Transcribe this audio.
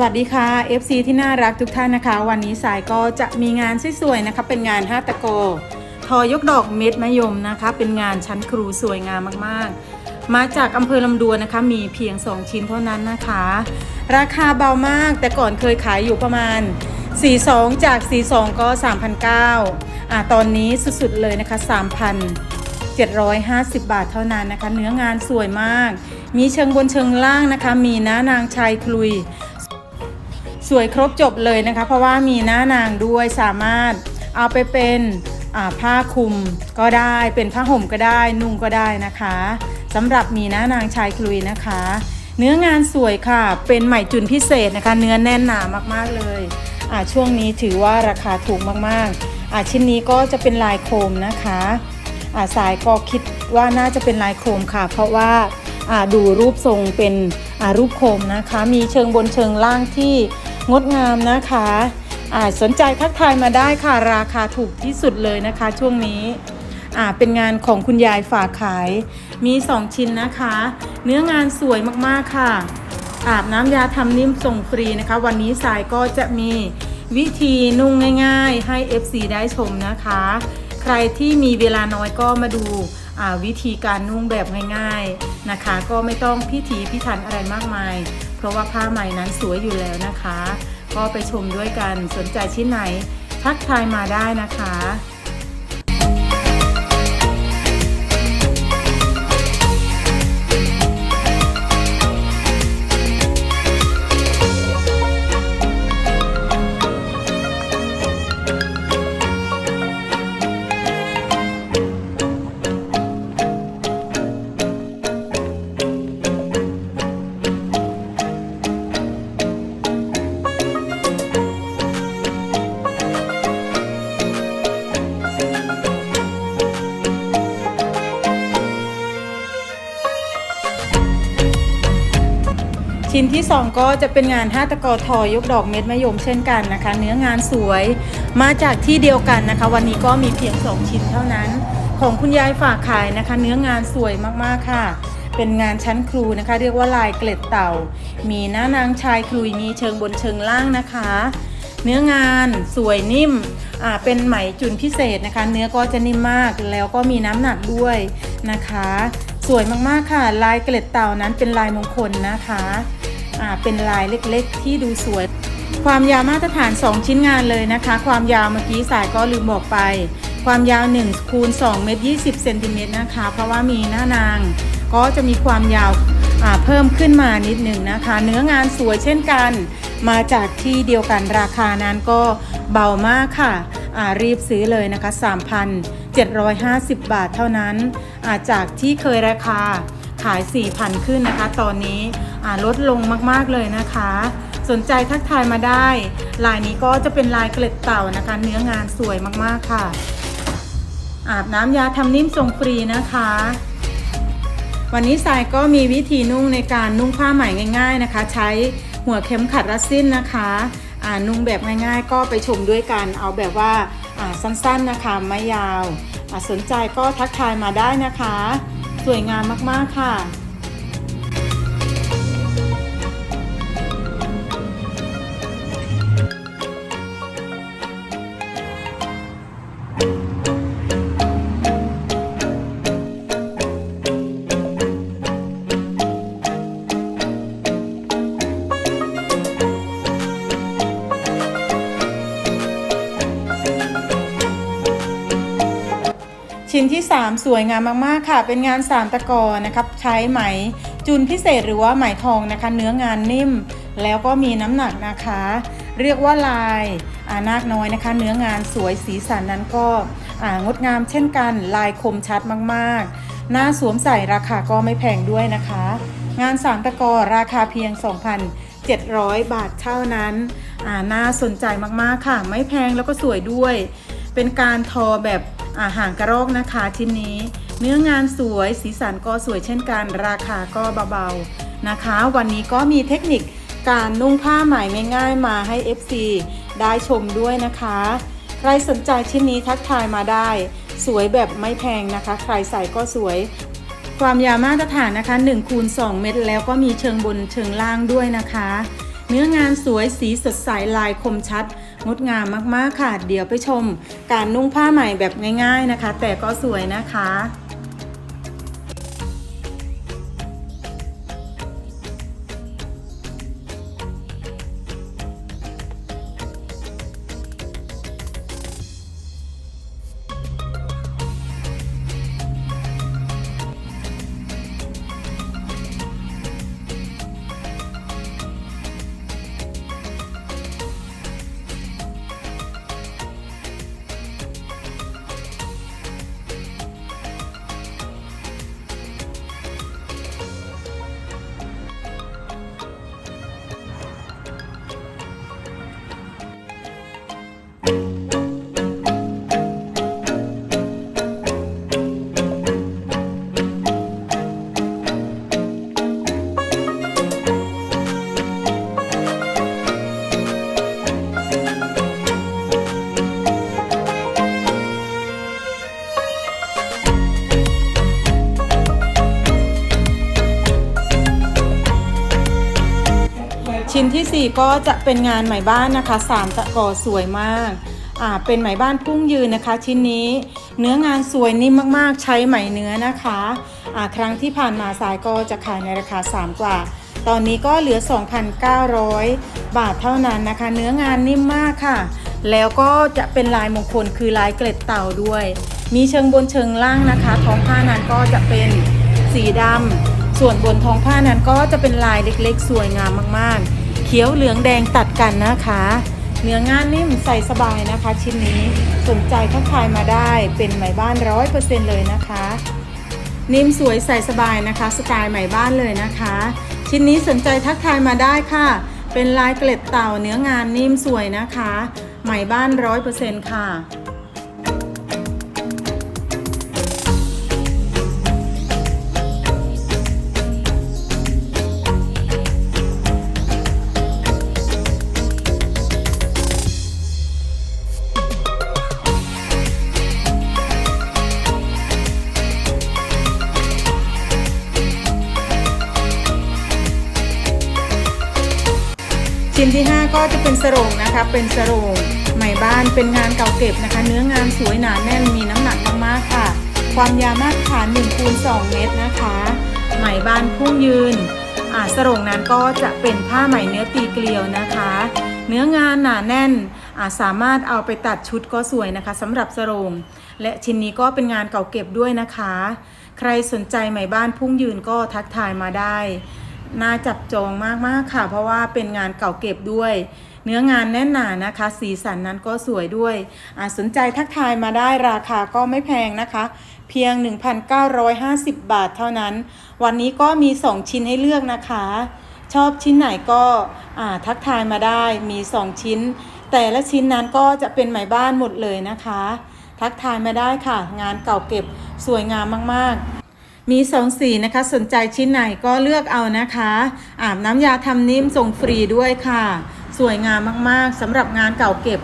สวัสดีค่ะ FC ที่น่ารักทุกท่านนะคะ วันนี้สายก็จะมีงานสวยๆนะคะ เป็นงานห้าตะโก ทอยกดอกเม็ดมะยมนะคะ เป็นงานชั้นครูสวยงามมากๆ มาจากอำเภอลำดวนนะคะ มีเพียง 2 ชิ้นเท่านั้นนะคะ ราคาเบามากแต่ก่อนเคยขายอยู่ประมาณ 42 จาก 42 ก็3,900อ่าตอนนี้สุดๆเลยนะคะ3,000 750 บาทเท่านั้นนะคะ เนื้องานสวยมาก มีเชิงบนเชิงล่างนะคะ มีหน้านางชายคลุย สวยครบจบเลยนะคะ เพราะว่ามีหน้านางด้วยสามารถเอาไปเป็นผ้าคลุมก็ได้เป็นผ้าห่มก็ได้นุ่งก็ได้นะคะสำหรับมีหน้านางชายคลุยนะคะ เนื้องานสวยค่ะ เป็นไหมจุนพิเศษนะคะ เนื้อแน่นหนามากๆเลยช่วงนี้ถือว่าราคาถูกมากๆชิ้นนี้ก็จะเป็นลายโคมนะคะาสายก็คิดว่าน่าจะเป็นลายโคมค่ะ เพราะว่าาดูรูปทรงเป็นรูปโคมนะคะ มีเชิงบนเชิงล่างที่ งดงามนะคะสนใจทักทายมาได้ค่ะราคาถูกที่สุดเลยนะคะ ช่วงนี้เป็นงานของคุณยายฝากขาย มี 2 ชิ้นนะคะ เนื้องานสวยมากๆค่ะ อาบน้ำยาทำนิ่มส่งฟรีนะคะ วันนี้สายก็จะมีวิธีนุ่งง่าย ๆ ให้ FC ได้ชมนะคะ ใครที่มีเวลาน้อยก็มาดูวิธีการนุ่งแบบง่าย ๆนะคะ ก็ไม่ต้องพิถีพิถันอะไรมากมาย เพราะว่าผ้าไหมนั้นสวยอยู่แล้วนะคะ ก็ไปชมด้วยกันสนใจชิ้นไหน ทักทายมาได้นะคะ ชิ้นที่ 2 ก็จะเป็นงานห้าตะกอทอยกดอกเม็ดมะยมเช่นกันนะคะ เนื้องานสวยมาจากที่เดียวกันนะคะ วันนี้ก็มีเพียง 2 ชิ้นเท่านั้น ของคุณยายฝากขายนะคะ เนื้องานสวยมากๆค่ะ เป็นงานชั้นครูนะคะ เรียกว่าลายเกล็ดเต่า มีหน้านางชายคลุยมีเชิงบนเชิงล่างนะคะ เนื้องานสวยนิ่มอ่าเป็นไหมจุนพิเศษนะคะ เนื้อก็จะนิ่มมากแล้วก็มีน้ำหนักด้วยนะคะ สวยมากๆค่ะ ลายเกล็ดเต่านั้นเป็นลายมงคลนะคะ เป็นลายเล็กๆ ที่ดูสวย ความยาวมาตรฐาน 2 ชิ้นงานเลยนะคะ ความยาวเมื่อกี้สายก็ลืมบอกไป ความยาว1คูณ2เมตร20เซนติเมตรนะคะ เพราะว่ามีหน้านางก็จะมีความยาวอ่าเพิ่มขึ้นมานิดหนึ่งนะคะ เนื้องานสวยเช่นกัน มาจากที่เดียวกันราคานั้นก็เบามากค่ะอ่ารีบซื้อเลยนะคะ 3,750 บาทเท่านั้นอ่าจากที่เคยราคา ขาย 4,000 ขึ้นนะคะ ตอนนี้ลดลงมากๆเลยนะคะ สนใจทักทายมาได้ ลายนี้ก็จะเป็นลายเกล็ดเต่านะคะ เนื้องานสวยมากๆค่ะ อาบน้ำยาทำนิ่มส่งฟรีนะคะวันนี้สายก็มีวิธีนุ่งในการนุ่งผ้าไหมง่าย ๆนะคะ ใช้หัวเข็มขัดรัดสิ้นนะคะนุ่งแบบง่ายๆ ก็ไปชมด้วยกัน เอาแบบว่าสั้นๆนะคะไม่ยาว สนใจก็ทักทายมาได้นะคะ วยงามมากๆค่ะ ชิ้นที่ 3 สวยงามมากๆค่ะ เป็นงานสามตะกอนะครับ ใช้ไหมจุนพิเศษหรือว่าไหมทองนะคะ เนื้องานนิ่ม แล้วก็มีน้ำหนักนะคะ เรียกว่าลายอานาคน้อยนะคะ เนื้องานสวยสีสันนั้นก็งดงามเช่นกัน ลายคมชัดมากๆ หน้าสวมใส่ราคาก็ไม่แพงด้วยนะคะ งานสามตะกอราคาเพียง 2,700 บาทเท่านั้นน่าสนใจมากๆค่ะ ไม่แพงแล้วก็สวยด้วย เป็นการทอแบบ อาหางกระรอกนะคะชิ้นนี้ เนื้องานสวยสีสันก็สวยเช่นกัน ราคาก็เบาๆนะคะ วันนี้ก็มีเทคนิคการนุ่งผ้าไหมง่ายๆมาให้ FC ได้ชมด้วยนะคะ ใครสนใจชิ้นนี้ทักทายมาได้ สวยแบบไม่แพงนะคะ ใครใส่ก็สวย ความยาวมาตรฐานนะคะ1คูณ2เมตรแล้วก็มีเชิงบนเชิงล่างด้วยนะคะ เนื้องานสวยสีสดใสลายคมชัด งดงามมากๆค่ะ เดี๋ยวไปชม การนุ่งผ้าใหม่แบบง่าย ๆนะคะ แต่ก็สวยนะคะ ชิ้นที่ 4 ก็จะเป็นงานไหมบ้านนะคะสามตะกอสวยมากอ่าเป็นไหมบ้านพุ่งยืนนะคะ ชิ้นนี้ เนื้องานสวยนิ่มมากๆ ใช้ไหมเนื้อนะคะอ่าครั้งที่ผ่านมาสายก็จะขายในราคา 3 กว่า ตอนนี้ก็เหลือ 2,900 บาทเท่านั้นนะคะ เนื้องานนิ่มมากค่ะ แล้วก็จะเป็นลายมงคลคือลายเกล็ดเต่าด้วย มีเชิงบนเชิงล่างนะคะ ท้องผ้านั้นก็จะเป็นสีดำส่วนบนท้องผ้านั้นก็จะเป็นลายเล็กๆ สวยงามมากๆ เขียวเหลืองแดงตัดกันนะคะ เนื้องานนิ่มใส่สบายนะคะ ชิ้นนี้สนใจทักทายมาได้เป็นไหมบ้านร้อยเปอร์เซ็นต์เลยนะคะ นิ่มสวยใส่สบายนะคะ สไตล์ใหม่บ้านเลยนะคะ ชิ้นนี้สนใจทักทายมาได้ค่ะ เป็นลายเกล็ดเต่าเนื้องานนิ่มสวยนะคะใหม่บ้านร้อยเปอร์เซ็นต์ค่ะ ชิ้นที่ 5 ก็จะเป็นสรงนะคะ เป็นสรงใหม่บ้านเป็นงานเก่าเก็บนะคะ เนื้องานสวยหนาแน่นมีน้ำหนักมากๆค่ะ ความยาวมาตรฐาน1คูณ2เมตรนะคะ ไหมบ้านพุ่งยืนอ่าสรงนั้นก็จะเป็นผ้าไหมเนื้อตีเกลียวนะคะ เนื้องานหนาแน่นอาสามารถเอาไปตัดชุดก็สวยนะคะสำหรับสรงและชิ้นนี้ก็เป็นงานเก่าเก็บด้วยนะคะ ใครสนใจไหมบ้านพุ่งยืนก็ทักทายมาได้ น่าจับจองมากๆค่ะ เพราะว่าเป็นงานเก่าเก็บด้วย เนื้องานแน่นหนานะคะ สีสันนั้นก็สวยด้วยอ่าสนใจทักทายมาได้ราคาก็ไม่แพงนะคะ เพียง 1,950 บาทเท่านั้น วันนี้ก็มี 2 ชิ้นให้เลือกนะคะ ชอบชิ้นไหนก็ทักทายมาได้มี 2 ชิ้น แต่ละชิ้นนั้นก็จะเป็นไหมบ้านหมดเลยนะคะ ทักทายมาได้ค่ะ งานเก่าเก็บสวยงามมากๆ มีสองสีนะคะ สนใจชิ้นไหนก็เลือกเอานะคะ อาบน้ำยาทำนิ่มส่งฟรีด้วยค่ะ สวยงามมากๆสำหรับงานเก่าเก็บ